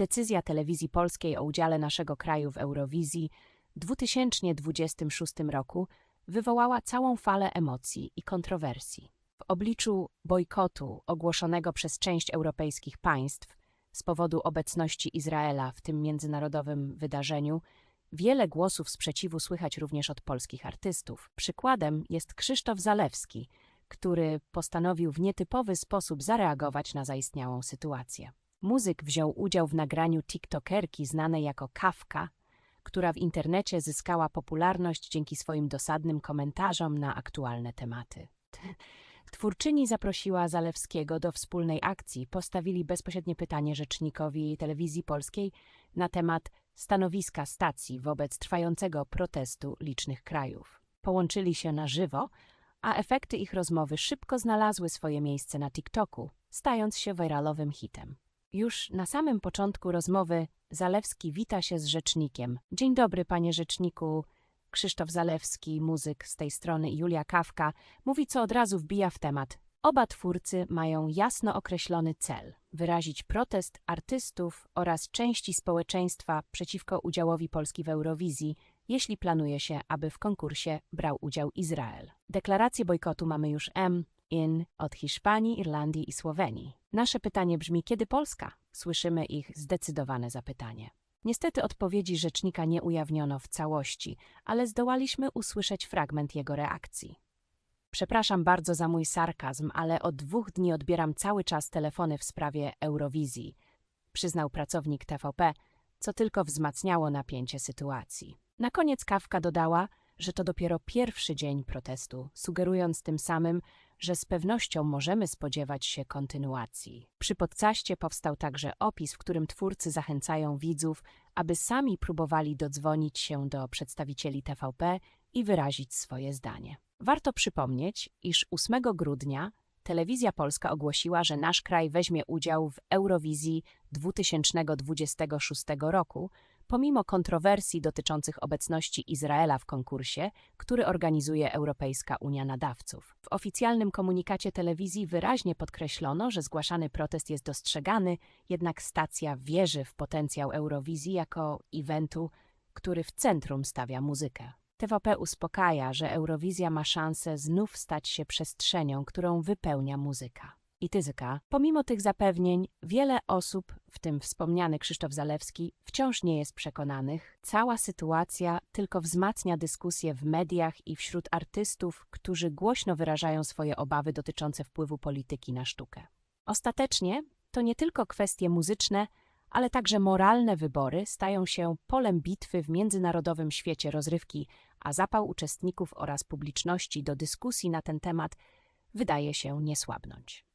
Decyzja telewizji polskiej o udziale naszego kraju w Eurowizji w 2026 roku wywołała całą falę emocji i kontrowersji. W obliczu bojkotu ogłoszonego przez część europejskich państw z powodu obecności Izraela w tym międzynarodowym wydarzeniu, wiele głosów sprzeciwu słychać również od polskich artystów. Przykładem jest Krzysztof Zalewski, który postanowił w nietypowy sposób zareagować na zaistniałą sytuację. Muzyk wziął udział w nagraniu TikTokerki znanej jako Kafka, która w internecie zyskała popularność dzięki swoim dosadnym komentarzom na aktualne tematy. Twórczyni zaprosiła Zalewskiego do wspólnej akcji. Postawili bezpośrednie pytanie rzecznikowi telewizji polskiej na temat stanowiska stacji wobec trwającego protestu licznych krajów. Połączyli się na żywo, a efekty ich rozmowy szybko znalazły swoje miejsce na TikToku, stając się wiralowym hitem. Już na samym początku rozmowy Zalewski wita się z rzecznikiem. Dzień dobry, panie rzeczniku. Krzysztof Zalewski, muzyk z tej strony i Julia Kawka, mówi, co od razu wbija w temat. Oba twórcy mają jasno określony cel wyrazić protest artystów oraz części społeczeństwa przeciwko udziałowi Polski w Eurowizji, jeśli planuje się, aby w konkursie brał udział Izrael. Deklarację bojkotu mamy już M, IN od Hiszpanii, Irlandii i Słowenii. Nasze pytanie brzmi: kiedy Polska? Słyszymy ich zdecydowane zapytanie. Niestety odpowiedzi rzecznika nie ujawniono w całości, ale zdołaliśmy usłyszeć fragment jego reakcji. Przepraszam bardzo za mój sarkazm, ale od dwóch dni odbieram cały czas telefony w sprawie Eurowizji, przyznał pracownik TVP, co tylko wzmacniało napięcie sytuacji. Na koniec Kawka dodała, że to dopiero pierwszy dzień protestu, sugerując tym samym, że z pewnością możemy spodziewać się kontynuacji. Przy podcaście powstał także opis, w którym twórcy zachęcają widzów, aby sami próbowali dodzwonić się do przedstawicieli TVP i wyrazić swoje zdanie. Warto przypomnieć, iż 8 grudnia Telewizja Polska ogłosiła, że nasz kraj weźmie udział w Eurowizji 2026 roku, pomimo kontrowersji dotyczących obecności Izraela w konkursie, który organizuje Europejska Unia Nadawców. W oficjalnym komunikacie telewizji wyraźnie podkreślono, że zgłaszany protest jest dostrzegany, jednak stacja wierzy w potencjał Eurowizji jako eventu, który w centrum stawia muzykę. TVP uspokaja, że Eurowizja ma szansę znów stać się przestrzenią, którą wypełnia muzyka. I Tyzyka, pomimo tych zapewnień, wiele osób, w tym wspomniany Krzysztof Zalewski, wciąż nie jest przekonanych. Cała sytuacja tylko wzmacnia dyskusję w mediach i wśród artystów, którzy głośno wyrażają swoje obawy dotyczące wpływu polityki na sztukę. Ostatecznie to nie tylko kwestie muzyczne, ale także moralne wybory stają się polem bitwy w międzynarodowym świecie rozrywki, a zapał uczestników oraz publiczności do dyskusji na ten temat wydaje się nie słabnąć.